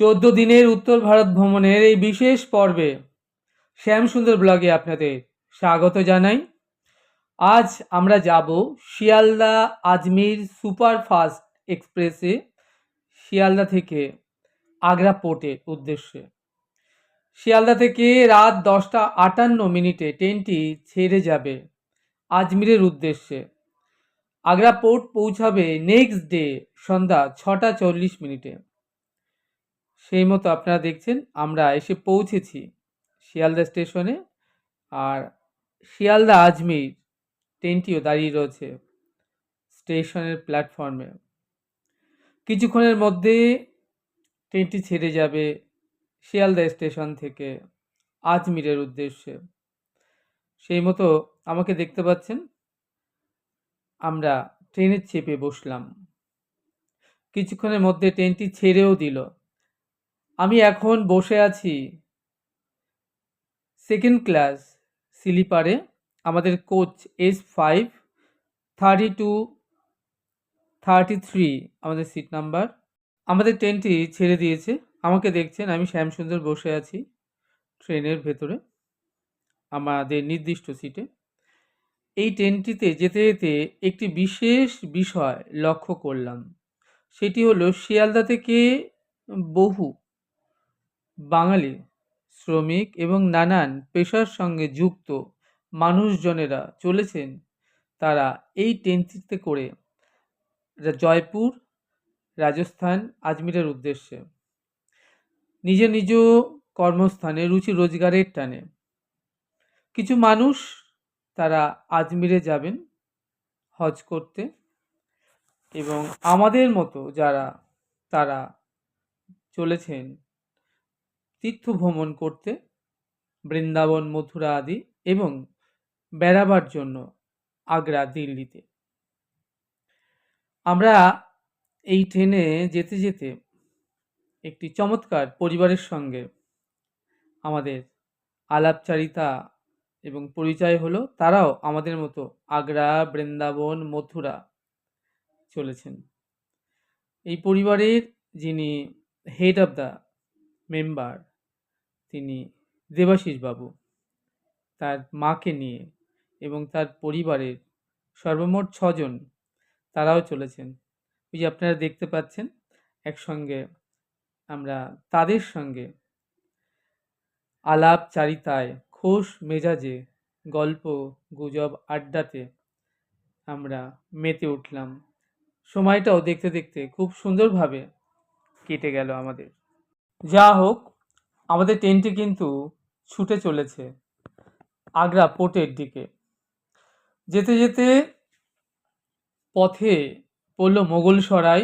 চোদ্দ দিনের উত্তর ভারত ভ্রমণের এই বিশেষ পর্বে শ্যামসুন্দর ব্লগে আপনাদের স্বাগত জানাই। আজ আমরা যাব শিয়ালদা আজমির সুপারফাস্ট এক্সপ্রেসে, শিয়ালদা থেকে আগ্রা পোর্টের উদ্দেশ্যে। শিয়ালদা থেকে রাত দশটা আটান্ন মিনিটে ট্রেনটি ছেড়ে যাবে আজমিরের উদ্দেশ্যে। আগ্রা পোর্ট পৌঁছাবে নেক্সট ডে সন্ধ্যা ছটা চল্লিশ মিনিটে। সেই মতো আপনারা দেখছেন, আমরা এসে পৌঁছেছি শিয়ালদা স্টেশনে। আর শিয়ালদা আজমির ট্রেনটিও দাঁড়িয়ে রয়েছে স্টেশনের প্ল্যাটফর্মে। কিছুক্ষণের মধ্যে ট্রেনটি ছেড়ে যাবে শিয়ালদা স্টেশন থেকে আজমিরের উদ্দেশ্যে। সেই মতো আমাকে দেখতে পাচ্ছেন, আমরা ট্রেনের চেপে বসলাম। কিছুক্ষণের মধ্যে ট্রেনটি ছেড়েও দিল। আমি এখন বসে আছি সেকেন্ড ক্লাস স্লিপারে আমাদের coach S five thirty two thirty three আমাদের সিট নাম্বার আমাদের ট্রেনটি ছেড়ে দিয়েছে। আমাকে দেখছেন, আমি শ্যামসুন্দর বসে আছি ট্রেনের ভেতরে, আমাদের নির্দিষ্ট সিটে এই ট্রেনটিতে যেতে যেতে একটি বিশেষ বিষয় লক্ষ্য করলাম। সেটি হলো, শিয়ালদা থেকে বহু বাঙালি, শ্রমিক এবং নানান পেশার সঙ্গে যুক্ত মানুষজনেরা চলেছেন। তারা এই ট্রেনটিতে করে জয়পুর, রাজস্থান, আজমিরের উদ্দেশ্যে। নিজ নিজ কর্মস্থানে রুচি রোজগারের টানে। কিছু মানুষ তারা আজমিরে যাবেন হজ করতে এবং আমাদের মতো যারা তারা চলেছেন তীর্থ ভ্রমণ করতে, বৃন্দাবন, মথুরা আদি এবং বেড়াবার জন্য আগ্রা, দিল্লিতে। আমরা এই ট্রেনে যেতে যেতে একটি চমৎকার পরিবারের সঙ্গে আমাদের আলাপচারিতা এবং পরিচয় হলো, তারাও আমাদের মতো আগ্রা, বৃন্দাবন, মথুরা চলেছেন। এই পরিবারের যিনি হেড অফ দ্য মেম্বার তিনি দেবাশিস বাবু, তার মাকে নিয়ে এবং তার পরিবারের সর্বমোট ছজন তারাও চলেছেন। ওই যে আপনারা দেখতে পাচ্ছেন, একসঙ্গে আমরা তাদের সঙ্গে আলাপ চারিতায়, খোশ মেজাজে গল্প গুজব আড্ডাতে আমরা মেতে উঠলাম। সময়টাও দেখতে দেখতে খুব সুন্দরভাবে কেটে গেল আমাদের। যা হোক আমাদের ট্রেনটি কিন্তু ছুটে চলেছে আগ্রা পোর্টের দিকে। যেতে যেতে পথে পড়ল মোগলসরাই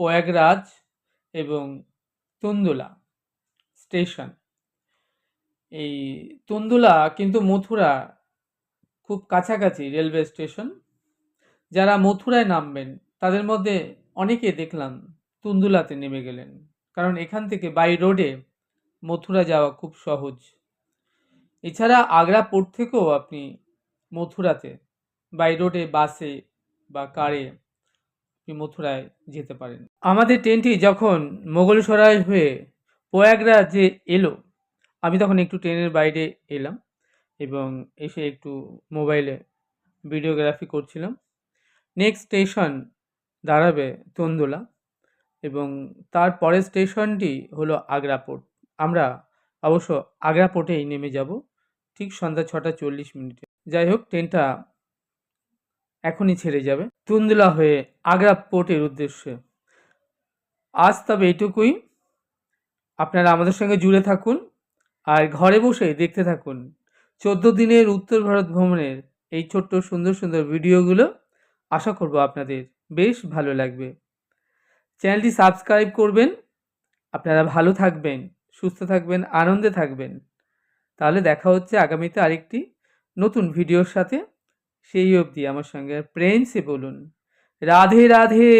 প্রয়াগরাজ এবং তন্দুলা স্টেশন। এই তন্দুলা কিন্তু মথুরা খুব কাছাকাছি রেলওয়ে স্টেশন। যারা মথুরায় নামবেন, তাদের মধ্যে অনেকে দেখলাম তুন্দুলাতে নেমে গেলেন। কারণ এখান থেকে বাই রোডে মথুরা যাওয়া খুব সহজ। এছাড়া আগ্রা পোর্ট থেকেও আপনি মথুরাতে বাই রোডে বাসে বা কারে আপনি মথুরায় যেতে পারেন। আমাদের ট্রেনটি যখন মোগলসরাই হয়ে প্রয়াগরাজে এলো, আমি তখন একটু ট্রেনের বাইরে এলাম এবং এসে একটু মোবাইলে ভিডিওগ্রাফি করছিলাম। নেক্সট স্টেশন দাঁড়াবে তন্দুলা এবং তার পরের স্টেশনটি হলো আগ্রা পোর্ট আমরা অবশ্য আগ্রা পোর্টেই নেমে যাব, ঠিক সন্ধ্যা ছটা চল্লিশ মিনিটে। যাই হোক, ট্রেনটা এখনই ছেড়ে যাবে। তুন্দলা হয়ে আগ্রা পোর্টের উদ্দেশ্যে। আজ তবে এটুকুই আপনারা আমাদের সঙ্গে জুড়ে থাকুন আর ঘরে বসে দেখতে থাকুন। চোদ্দ দিনের উত্তর ভারত ভ্রমণের এই ছোট্ট সুন্দর সুন্দর ভিডিওগুলো আশা করব আপনাদের বেশ ভালো লাগবে। চ্যানেলটি সাবস্ক্রাইব করবেন। আপনারা ভালো থাকবেন। সুস্থ থাকবেন, আনন্দে থাকবেন। তাহলে দেখা হচ্ছে আগামীতে আরেকটি নতুন ভিডিওর সাথে। সেই অবধি আমার সঙ্গে প্রেমসে বলুন। রাধে রাধে!